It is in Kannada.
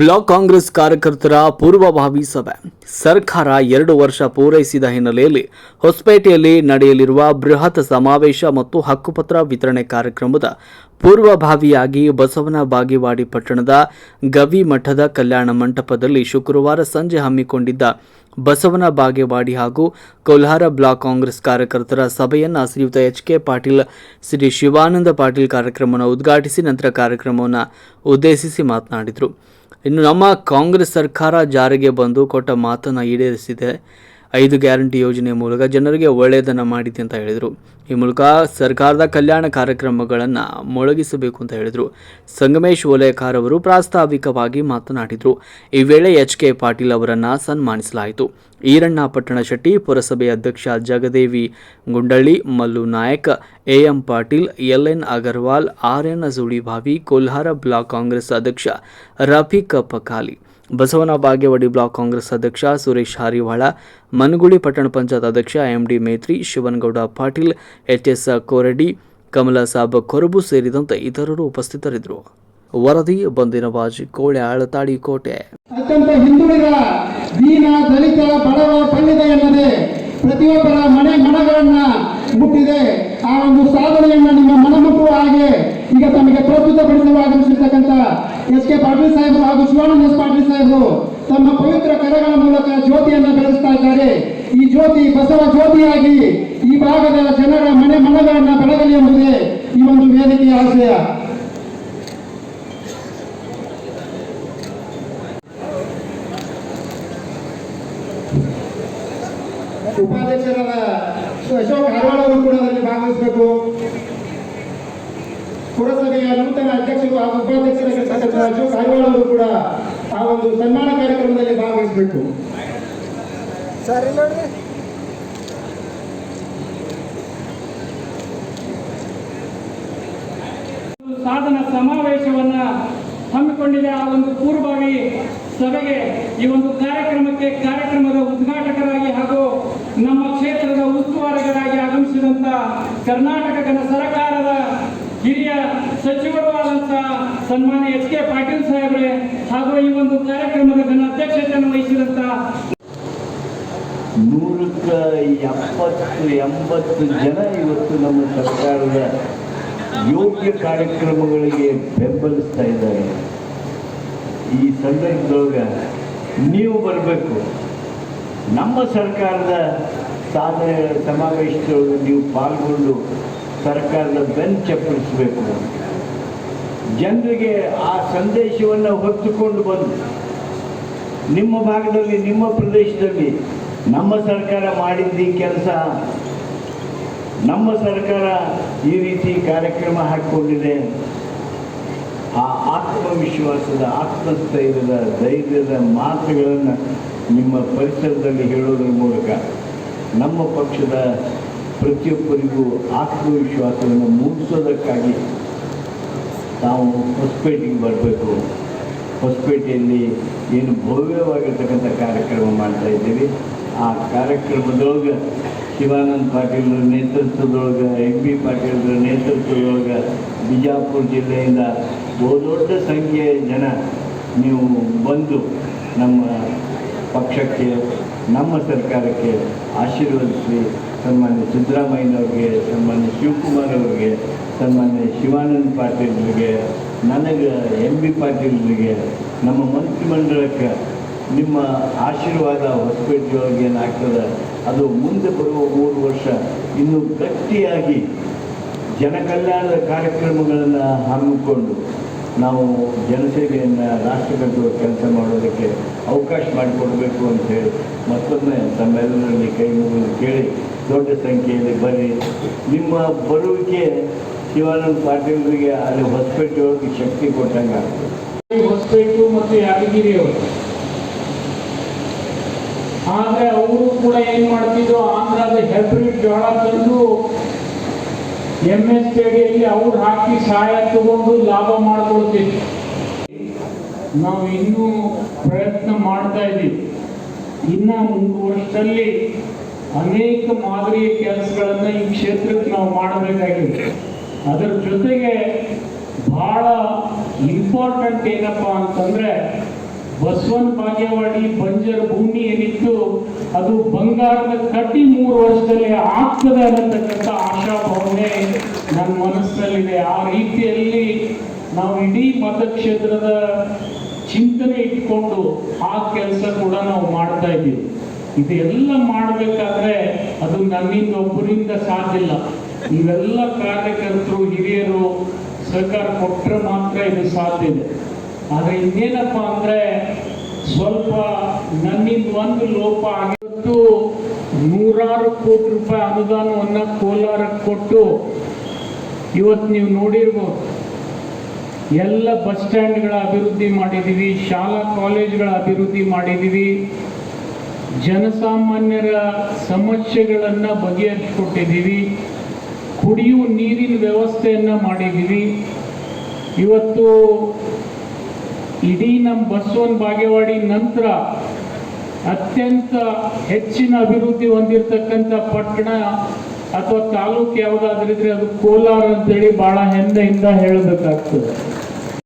ಬ್ಲಾಕ್ ಕಾಂಗ್ರೆಸ್ ಕಾರ್ಯಕರ್ತರ ಪೂರ್ವಭಾವಿ ಸಭೆ. ಸರ್ಕಾರ ಎರಡು ವರ್ಷ ಪೂರೈಸಿದ ಹಿನ್ನೆಲೆಯಲ್ಲಿ ಹೊಸಪೇಟೆಯಲ್ಲಿ ನಡೆಯಲಿರುವ ಬೃಹತ್ ಸಮಾವೇಶ ಮತ್ತು ಹಕ್ಕುಪತ್ರ ವಿತರಣೆ ಕಾರ್ಯಕ್ರಮದ ಪೂರ್ವಭಾವಿಯಾಗಿ ಬಸವನ ಬಾಗಿವಾಡಿ ಪಟ್ಟಣದ ಗವಿ ಮಠದ ಕಲ್ಯಾಣ ಮಂಟಪದಲ್ಲಿ ಶುಕ್ರವಾರ ಸಂಜೆ ಹಮ್ಮಿಕೊಂಡಿದ್ದ ಬಸವನ ಬಾಗೇವಾಡಿ ಹಾಗೂ ಕೋಲ್ಹಾರ ಬ್ಲಾಕ್ ಕಾಂಗ್ರೆಸ್ ಕಾರ್ಯಕರ್ತರ ಸಭೆಯನ್ನು ಶ್ರೀಯುತ ಎಚ್ ಕೆ ಪಾಟೀಲ್, ಶ್ರೀ ಶಿವಾನಂದ ಪಾಟೀಲ್ ಕಾರ್ಯಕ್ರಮವನ್ನು ಉದ್ಘಾಟಿಸಿ ನಂತರ ಕಾರ್ಯಕ್ರಮವನ್ನು ಉದ್ದೇಶಿಸಿ ಮಾತನಾಡಿದರು. ಇನ್ನು ನಮ್ಮ ಕಾಂಗ್ರೆಸ್ ಸರ್ಕಾರ ಜಾರಿಗೆ ಬಂದು ಕೊಟ್ಟ ಮಾತನ್ನು ಈಡೇರಿಸಿದೆ. ಐದು ಗ್ಯಾರಂಟಿ ಯೋಜನೆ ಮೂಲಕ ಜನರಿಗೆ ಒಳ್ಳೆಯದನ್ನು ಮಾಡಿದೆ ಅಂತ ಹೇಳಿದರು. ಈ ಮೂಲಕ ಸರ್ಕಾರದ ಕಲ್ಯಾಣ ಕಾರ್ಯಕ್ರಮಗಳನ್ನು ಮೊಳಗಿಸಬೇಕು ಅಂತ ಹೇಳಿದರು. ಸಂಗಮೇಶ್ ಓಲೇಕಾರ್ ಅವರು ಪ್ರಾಸ್ತಾವಿಕವಾಗಿ ಮಾತನಾಡಿದರು. ಈ ವೇಳೆ ಎಚ್ ಕೆ ಪಾಟೀಲ್ ಅವರನ್ನು ಸನ್ಮಾನಿಸಲಾಯಿತು. ಈರಣ್ಣ ಪಟ್ಟಣ ಶೆಟ್ಟಿ, ಪುರಸಭೆ ಅಧ್ಯಕ್ಷ Jagadevi Gundalli, Mallu Nayak M Patil L N Agarwal R N Julibhavi Kolhar block Congress ಅಧ್ಯಕ್ಷ ರಫೀಕ್ ಪಕಾಲಿ ಬಸವನ ಬಾಗೇವಾಡಿ ಬ್ಲಾಕ್ ಕಾಂಗ್ರೆಸ್ ಅಧ್ಯಕ್ಷ ಸುರೇಶ್ ಹಾರಿವಾಳ, ಮನಗುಳಿ ಪಟ್ಟಣ ಪಂಚಾಯತ್ ಅಧ್ಯಕ್ಷ M D Metri, Shivanagouda Patil, H S Koradi, Kamala Sab Korabu ಸೇರಿದಂತೆ ಇತರರು ಉಪಸ್ಥಿತರಿದ್ದರು. ವರದಿ ಬಂದಿನ ಬಾಜಿ ಕೋಳೆ ಆಳತಾಡಿ ಕೋಟೆ ಅತ್ಯಂತ ಹಿಂದುಳಿದ ದೀನ ದಲಿತ, ಬಡವ, ಪಂಡಿತ ಎನ್ನದೆ ಪ್ರತಿಯೊಬ್ಬರ ಮನೆ ಮನಗಳನ್ನ ಮುಟ್ಟಿದೆ. ಆ ಒಂದು ಸಾಧನೆಯನ್ನ ನಿಮ್ಮ ಮನ ಮುಟ್ಟುವ ಹಾಗೆ ಈಗ ತಮಗೆ ಆಗಮಿಸಿರ್ತಕ್ಕಂಥ ಎಸ್ ಕೆ ಪಾಟೀಲ್ ಸಾಹೇಬರು ಹಾಗೂ ಶಿವಾನಂದ ಎಸ್ ಪಾಟೀಲ್ ಸಾಹೇಬರು ತಮ್ಮ ಪವಿತ್ರ ಕರಗಳ ಮೂಲಕ ಜ್ಯೋತಿಯನ್ನ ಬೆಳೆಸ್ತಾ ಇದ್ದಾರೆ. ಈ ಜ್ಯೋತಿ ಬಸವ ಜ್ಯೋತಿಯಾಗಿ ಈ ಭಾಗದ ಜನರ ಮನೆ ಮನಗಳನ್ನ ಬೆಳಗಲಿ ಎಂಬುದೇ ಈ ಒಂದು ವೇದಿಕೆಯ ಆಶಯ. ಉಪಾಧ್ಯಕ್ಷರಾದ ಅಶೋಕ್ ಹರವಾಳ್ ಅವರು ಕೂಡ ಅದರಲ್ಲಿ ಭಾಗವಹಿಸಬೇಕು. ಪುರಸಭೆಯ ನೂತನ ಅಧ್ಯಕ್ಷರು ಹಾಗೂ ಉಪಾಧ್ಯಕ್ಷರ ಅಶೋಕ್ ಅವರು ಕೂಡ ಆ ಒಂದು ಸನ್ಮಾನ ಕಾರ್ಯಕ್ರಮದಲ್ಲಿ ಭಾಗವಹಿಸಬೇಕು. ಸಾಧನ ಸಮಾವೇಶವನ್ನ ಹಮ್ಮಿಕೊಂಡಿದೆ ಆ ಒಂದು ಪೂರ್ವಭಾವಿ ಸಭೆಗೆ ಈ ಒಂದು ಕಾರ್ಯಕ್ರಮಕ್ಕೆ ಕಾರ್ಯಕ್ರಮದ ಉದ್ಘಾಟಕರಾಗಿ ಹಾಗೂ ನಮ್ಮ ಕ್ಷೇತ್ರದ ಉಸ್ತುವಾರಿಗಳಾಗಿ ಆಗಮಿಸಿದಂತ ಕರ್ನಾಟಕ ಸರ್ಕಾರದ ಹಿರಿಯ ಸಚಿವರು ಆದಂತಹ ಸನ್ಮಾನ್ಯ ಎಚ್ ಕೆ ಪಾಟೀಲ್ ಸಾಹೇಬ್ರೆ ಹಾಗೂ ಈ ಒಂದು ಕಾರ್ಯಕ್ರಮದ ಘನ ಅಧ್ಯಕ್ಷತೆಯನ್ನು ವಹಿಸಿದಂತ ನೂರಕ್ಕೆ ಎಪ್ಪತ್ತು, ಎಂಬತ್ತು ಜನ ಇವತ್ತು ನಮ್ಮ ಸರ್ಕಾರದ ಯೋಗ್ಯ ಕಾರ್ಯಕ್ರಮಗಳಿಗೆ ಬೆಂಬಲಿಸ್ತಾ ಇದ್ದಾರೆ. ಈ ಸಂದರ್ಭದೊಳಗೆ ನೀವು ಬರಬೇಕು. ನಮ್ಮ ಸರ್ಕಾರದ ಸಾಧನೆ ಸಮಾವೇಶದೊಳಗೆ ನೀವು ಪಾಲ್ಗೊಂಡು ಸರ್ಕಾರದ ಬೆನ್ನು ಚಪ್ಪಲಿಸಬೇಕು ಜನರಿಗೆ ಆ ಸಂದೇಶವನ್ನು ಹೊತ್ತುಕೊಂಡು ಬಂದು, ನಿಮ್ಮ ಭಾಗದಲ್ಲಿ, ನಿಮ್ಮ ಪ್ರದೇಶದಲ್ಲಿ ನಮ್ಮ ಸರ್ಕಾರ ಮಾಡಿದ್ದ ಕೆಲಸ, ನಮ್ಮ ಸರ್ಕಾರ ಈ ರೀತಿ ಕಾರ್ಯಕ್ರಮ ಹಾಕಿಕೊಂಡಿದೆ. ಆ ಆತ್ಮವಿಶ್ವಾಸದ, ಆತ್ಮಸ್ಥೈರ್ಯದ, ಧೈರ್ಯದ ಮಾತುಗಳನ್ನು ನಿಮ್ಮ ಪರಿಸರದಲ್ಲಿ ಹೇಳೋದ್ರ ಮೂಲಕ ನಮ್ಮ ಪಕ್ಷದ ಪ್ರತಿಯೊಬ್ಬರಿಗೂ ಆತ್ಮವಿಶ್ವಾಸವನ್ನು ಮೂಡಿಸೋದಕ್ಕಾಗಿ ನಾವು ಹೊಸಪೇಟೆಗೆ ಬರಬೇಕು. ಹೊಸಪೇಟೆಯಲ್ಲಿ ಏನು ಭವ್ಯವಾಗಿರ್ತಕ್ಕಂಥ ಕಾರ್ಯಕ್ರಮ ಮಾಡ್ತಾ ಇದ್ದೀವಿ. ಆ ಕಾರ್ಯಕ್ರಮದೊಳಗೆ ಶಿವಾನಂದ ಪಾಟೀಲ್ರ ನೇತೃತ್ವದೊಳಗೆ ಎಂ ಬಿ ಪಾಟೀಲ್ರ ನೇತೃತ್ವದೊಳಗೆ, ಬಿಜಾಪುರ ಜಿಲ್ಲೆಯಿಂದ ಬಹುದೊಡ್ಡ ಸಂಖ್ಯೆಯ ಜನ ನೀವು ಬಂದು ನಮ್ಮ ಪಕ್ಷಕ್ಕೆ ನಮ್ಮ ಸರ್ಕಾರಕ್ಕೆ ಆಶೀರ್ವದಿಸಿ, ಸನ್ಮಾನ್ಯ ಸಿದ್ದರಾಮಯ್ಯನವ್ರಿಗೆ, ಸನ್ಮಾನ್ಯ ಶಿವಕುಮಾರ್ ಅವರಿಗೆ, ಸನ್ಮಾನ್ಯ ಶಿವಾನಂದ ಪಾಟೀಲ್ರಿಗೆ, ನನಗೆ ಎಂ ಬಿ ಪಾಟೀಲ್ರಿಗೆ, ನಮ್ಮ ಮಂತ್ರಿಮಂಡಲಕ್ಕೆ ನಿಮ್ಮ ಆಶೀರ್ವಾದ ಹೊಸಪೇಟೆಯೊಳಗೆ ಏನಾಗ್ತದೆ, ಅದು ಮುಂದೆ ಬರುವ ಮೂರು ವರ್ಷ ಇನ್ನೂ ಗಟ್ಟಿಯಾಗಿ ಜನಕಲ್ಯಾಣದ ಕಾರ್ಯಕ್ರಮಗಳನ್ನು ಹಮ್ಮಿಕೊಂಡು ನಾವು ಜನಸೇವೆಯನ್ನು ರಾಷ್ಟ್ರ ಕೆಲಸ ಮಾಡೋದಕ್ಕೆ ಅವಕಾಶ ಮಾಡಿಕೊಡಬೇಕು ಅಂತ ಹೇಳಿ ಮತ್ತೊಮ್ಮೆ ತಮ್ಮೆಲ್ಲರಲ್ಲಿ ಕೈ ಮುಗಿದು ಕೇಳಿ ದೊಡ್ಡ ಸಂಖ್ಯೆಯಲ್ಲಿ ಬನ್ನಿ. ನಿಮ್ಮ ಬರುವಿಕೆ ಶಿವಾನಂದ ಪಾಟೀಲರಿಗೆ ಅಲ್ಲಿ ಹೊಸಪೇಟೆಯೊಳಗೆ ಶಕ್ತಿ ಕೊಟ್ಟಂಗೆ. ಹೊಸಪೇಟು ಮತ್ತು ಯಾದಗಿರಿ ಅವರು ಆದ್ರೆ ಅವರು ಕೂಡ ಏನು ಮಾಡ್ತಿದ್ರು? ಆಂಧ್ರದ ಹೆಬ್ರಿಡ್ ಜೋಳ ತಂದು ಎಂ ಎಸ್ ಕೆಡಿಯಲ್ಲಿ ಅವ್ರು ಹಾಕಿ ಸಹಾಯ ತಗೊಂಡು ಲಾಭ ಮಾಡ್ಕೊಳ್ತೀವಿ. ನಾವು ಇನ್ನೂ ಪ್ರಯತ್ನ ಮಾಡ್ತಾ ಇದ್ದೀವಿ. ಇನ್ನ ಮೂರು ವರ್ಷದಲ್ಲಿ ಅನೇಕ ಮಾದರಿಯ ಕೆಲಸಗಳನ್ನ ಈ ಕ್ಷೇತ್ರಕ್ಕೆ ನಾವು ಮಾಡಬೇಕಾಗಿದೆ. ಅದರ ಜೊತೆಗೆ ಬಹಳ ಇಂಪಾರ್ಟೆಂಟ್ ಏನಪ್ಪಾ ಅಂತಂದ್ರೆ ಬಸವನ ಭಾಗ್ಯವಾಡಿ ಬಂಜರ್ ಭೂಮಿ ಏನಿತ್ತು, ಅದು ಬಂಗಾರದ ಕಟ್ಟಿ ಮೂರು ವರ್ಷದಲ್ಲಿ ಆಗ್ತದೆ ಅನ್ನತಕ್ಕಂಥ ಆಶಾಭಾವನೆ ನನ್ನ ಮನಸ್ಸಲ್ಲಿದೆ. ಆ ರೀತಿಯಲ್ಲಿ ನಾವು ಇಡೀ ಮತಕ್ಷೇತ್ರದ ಚಿಂತನೆ ಇಟ್ಕೊಂಡು ಆ ಕೆಲಸ ಕೂಡ ನಾವು ಮಾಡ್ತಾ ಇದ್ದೀವಿ. ಇದೆಲ್ಲ ಮಾಡಬೇಕಾದ್ರೆ ಅದು ನನ್ನಿಂದ ಒಬ್ಬರಿಂದ ಸಾಧ್ಯ ಇಲ್ಲ. ಇವೆಲ್ಲ ಕಾರ್ಯಕರ್ತರು, ಹಿರಿಯರು ಸರ್ಕಾರ ಕೊಟ್ಟರೆ ಮಾತ್ರ ಇದು ಸಾಧ್ಯ ಇದೆ. ಆದರೆ ಇನ್ನೇನಪ್ಪ ಅಂದ್ರೆ ಸ್ವಲ್ಪ ನನ್ನಿಂದ ಒಂದು ಲೋಪ ಆಗಿತ್ತು. ನೂರಾರು ಕೋಟಿ ರೂಪಾಯಿ ಅನುದಾನವನ್ನು ಕೋಲಾರಕ್ಕೆ ಕೊಟ್ಟು ಇವತ್ತು ನೀವು ನೋಡಿರ್ಬೋದು. ಎಲ್ಲ ಬಸ್ ಸ್ಟ್ಯಾಂಡ್ಗಳ ಅಭಿವೃದ್ಧಿ ಮಾಡಿದ್ದೀವಿ ಶಾಲಾ ಕಾಲೇಜ್ಗಳ ಅಭಿವೃದ್ಧಿ ಮಾಡಿದ್ದೀವಿ ಜನಸಾಮಾನ್ಯರ ಸಮಸ್ಯೆಗಳನ್ನು ಬಗೆಹರಿಸಿಕೊಟ್ಟಿದ್ದೀವಿ ಕುಡಿಯುವ ನೀರಿನ ವ್ಯವಸ್ಥೆಯನ್ನು ಮಾಡಿದ್ದೀವಿ ಇವತ್ತು ಇಡೀ ನಮ್ಮ ಬಸವನ ಬಾಗೇವಾಡಿ ನಂತರ ಅತ್ಯಂತ ಹೆಚ್ಚಿನ ಅಭಿವೃದ್ಧಿ ಹೊಂದಿರತಕ್ಕಂಥ ಪಟ್ಟಣ ಅಥವಾ ತಾಲೂಕು ಯಾವುದಾದ್ರಿದ್ರೆ ಅದು ಕೋಲಾರ ಅಂತೇಳಿ ಬಹಳ ಹೆಮ್ಮೆಯಿಂದ ಹೇಳಬೇಕಾಗ್ತದೆ.